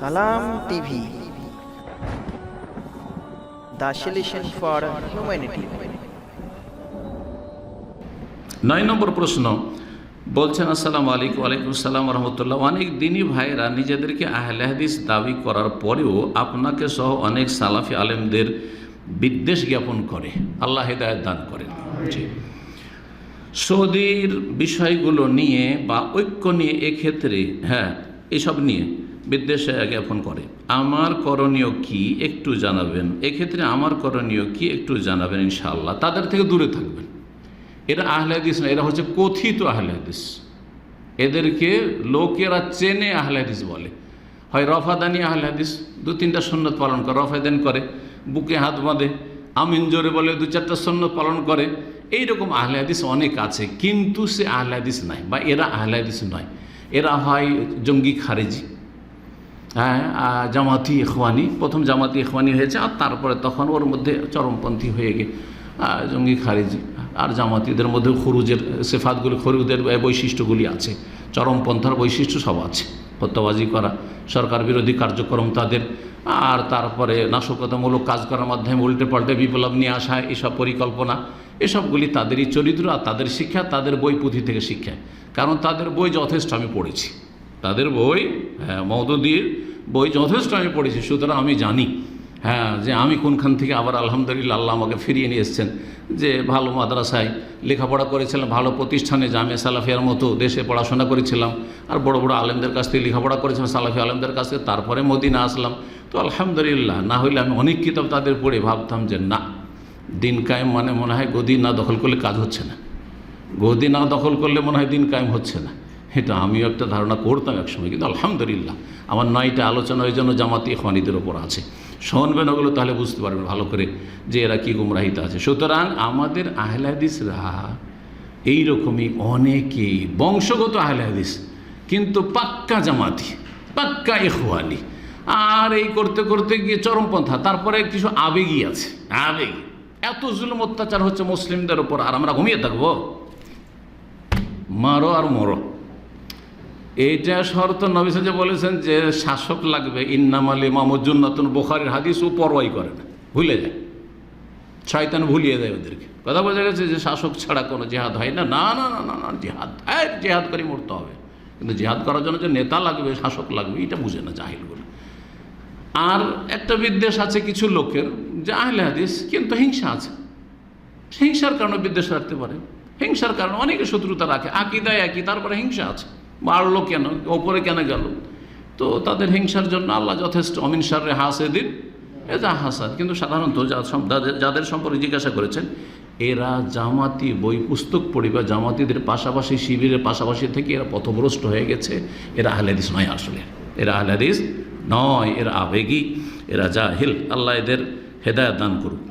Salam TV. The solution for humanity. নয় নম্বর প্রশ্ন। বলছেন, আসসালামু আলাইকুম, ওয়ালাইকুম সালাম রহমতুল্লাহ। অনেক দিনই ভাইরা নিজেদেরকে আহলে হাদিস দাবি করার পরেও আপনাকে সহ অনেক সালাফি আলেমদের বিদ্বেষ জ্ঞাপন করে। আল্লাহ হেদায়ত দান করেন। জি। সৌদির বিষয়গুলো নিয়ে বা ঐক্য নিয়ে এক্ষেত্রে হ্যাঁ এসব নিয়ে বিদ্বেষ জ্ঞাপন করে। আমার করণীয় কি একটু জানাবেন? এক্ষেত্রে আমার করণীয় কি একটু জানাবেন ইনশাআল্লাহ। তাদের থেকে দূরে থাকবেন। এরা আহলে হাদিস না, এরা হচ্ছে কথিত আহলে হাদিস। এদেরকে লোকেরা চেনে আহলে হাদিস বলে। হয় রফাদানি আহলে হাদিস, দু তিনটা সন্ন্যত পালন করে, রফাদান করে, বুকে হাত বাঁধে, আমিন জোরে বলে, দু চারটা সন্ন্যত পালন করে। এইরকম আহলে হাদিস অনেক আছে, কিন্তু সে আহলে হাদিস নাই, বা এরা আহলে হাদিস নয়। এরা হয় জঙ্গি খারেজি। হ্যাঁ জামাতি ইখওয়ানি, প্রথম জামাতি ইখওয়ানি হয়েছে, আর তারপরে তখন ওর মধ্যে চরমপন্থী হয়ে গে জঙ্গি খারিজি, আর জামাতিদের মধ্যে খরুজের সেফাতগুলি, খরুদের বৈশিষ্ট্যগুলি আছে। চরমপন্থার বৈশিষ্ট্য সব আছে হত্যাবাজি করা, সরকার বিরোধী কার্যক্রম তাদের, আর তারপরে নাশকতামূলক কাজ করার মাধ্যমে উল্টে পাল্টে বিপ্লব নিয়ে আসা, এসব পরিকল্পনা, এসবগুলি তাদেরই চরিত্র আর তাদের শিক্ষা, তাদের বই পুঁথি থেকে শিক্ষা। কারণ তাদের বই যথেষ্ট, আমি পড়েছি। তাদের বই হ্যাঁ মৌদুদির বই যথেষ্ট আমি পড়েছি, সুতরাং আমি জানি হ্যাঁ যে আমি কোনখান থেকে আবার আলহামদুলিল্লাহ আল্লাহ আমাকে ফিরিয়ে নিয়ে এসছেন, যে ভালো মাদ্রাসায় লেখাপড়া করেছিলাম, ভালো প্রতিষ্ঠানে জামে সালাফিয়ার মতো দেশে পড়াশোনা করেছিলাম, আর বড় বড় আলেমদের কাছ থেকে লেখাপড়া করেছিলাম, সালাফি আলেমদের কাছ থেকে, তারপরে মদিনা আসলাম। তো আলহামদুলিল্লাহ, না হইলে আমি অনেক কিতাব তাদের পড়ে ভাবতাম যে না, দিন কায়েম মানে মনে হয় গদি না দখল করলে কাজ হচ্ছে না। গদি না দখল করলে মনে হয় দিন কায়েম হচ্ছে না। এটা আমিও একটা ধারণা করতাম একসময়, কিন্তু আলহামদুলিল্লাহ আমার নয়টা আলোচনা ওই জন্য জামাতি খানিদের ওপর আছে। শুনবেন ওগুলো তাহলে বুঝতে পারবেন ভালো করে যে এরা কী গুমরাহিতে আছে। সুতরাং আমাদের আহলাদিসরা এইরকমই অনেকেই বংশগত আহলাদিস, কিন্তু পাক্কা জামাতি, পাক্কা ইখওয়ানি। আর এই করতে করতে গিয়ে চরমপন্থা, তারপরে কিছু আবেগই আছে। আবেগ। এত জুলুম অত্যাচার হচ্ছে মুসলিমদের ওপর, আর আমরা ঘুমিয়ে থাকব? মারো আর মরো। এইটা শর্ত নবী যে বলেছেন যে শাসক লাগবে ইন্নাম ইন্নামালি মামুজুন্নাতুন বোখারের হাদিস ও পরোয়াই করে না, ভুলে যায়। শয়তান ভুলিয়ে দেয় ওদেরকে। কথা বোঝা গেছে যে শাসক ছাড়া কোনো জেহাদ হয় না। না না না না না, জেহাদ হ্যাঁ জেহাদ করে মরতে হবে। কিন্তু জেহাদ করার জন্য যে নেতা লাগবে, শাসক লাগবে, এটা বুঝে না জাহিলগুলো। আর একটা বিদ্বেষ আছে কিছু লোকের, যে হাদিস কিন্তু হিংসা আছে। হিংসার কারণে বিদ্বেষ রাখতে পারে। হিংসার কারণে অনেকে শত্রুতা রাখে। আকিদায় একই, তারপরে হিংসা আছে। বাড়লো কেন? ওপরে কেন গেল? তো তাদের হিংসার জন্য আল্লাহ যথেষ্ট অমিন সারে এ যা হাসাদ। কিন্তু সাধারণত যাদের সম্পর্কে জিজ্ঞাসা করেছেন, এরা জামাতি বই পুস্তক পড়ি বা জামাতিদের পাশাপাশি শিবিরের পাশাপাশি থেকে এরা পথভ্রষ্ট হয়ে গেছে। এরা আহলাদিস নয় আসলে। এরা আহলাদিস নয়, এরা আবেগী, এরা জাহিল। আল্লাহ এদের হেদায়ত দান করুক।